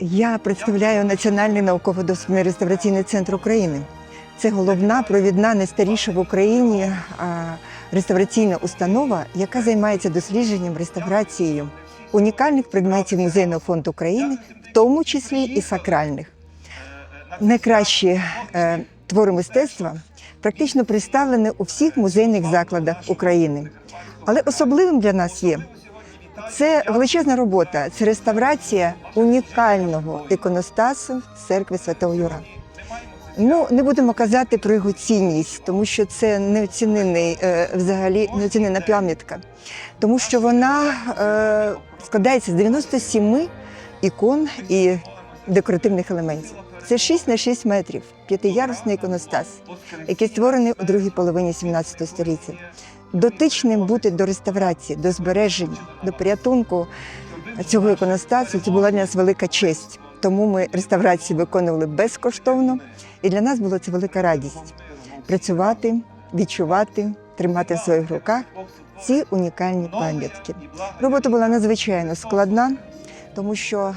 Я представляю Національний науково-дослідний реставраційний центр України. Це головна провідна найстаріша в Україні реставраційна установа, яка займається дослідженням реставрацією унікальних предметів музейного фонду України, в тому числі і сакральних. Найкращі е, твори мистецтва практично представлені у всіх музейних закладах України. Але особливим для нас є це величезна робота, це реставрація унікального іконостасу церкви Святого Юра. Ну, не будемо казати про його цінність, тому що це неоцінений е, взагалі неоцінена пам'ятка, тому що вона е, складається з 97 ікон і декоративних елементів. Це 6 на 6 метрів, п'ятиярусний іконостас, який створений у другій половині 17 століття. Дотичним бути до реставрації, до збереження, до порятунку цього іконостасу це була для нас велика честь. Тому ми реставрації виконували безкоштовно, і для нас було це велика радість працювати, відчувати, тримати в своїх руках ці унікальні пам'ятки. Робота була надзвичайно складна, тому що е,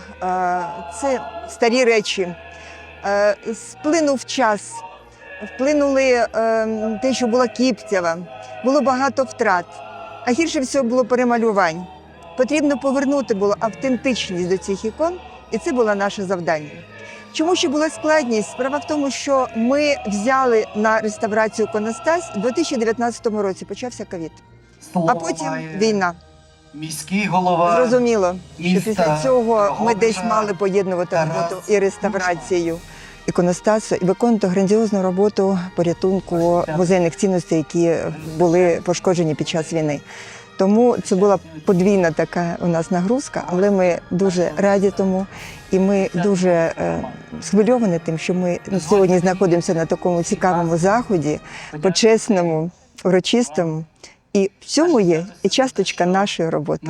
це старі речі. Е, сплинув час, вплинули е, те, що була кіптява, було багато втрат. А гірше всього було перемалювань. Потрібно повернути було автентичність до цих ікон, і це було наше завдання. Чому ще була складність? Справа в тому, що ми взяли на реставрацію іконостас у 2019 році. Почався ковід, а потім війна. Міський голова. Зрозуміло, що після цього ми десь мали поєднувати роботу і реставрацію іконостасу, і виконувати грандіозну роботу порятунку музейних цінностей, які були пошкоджені під час війни. Тому це була подвійна така у нас нагрузка, але ми дуже раді тому, і ми дуже е, схвильовані тим, що ми сьогодні знаходимося на такому цікавому заході, почесному, урочистому. І в цьому є і часточка нашої роботи.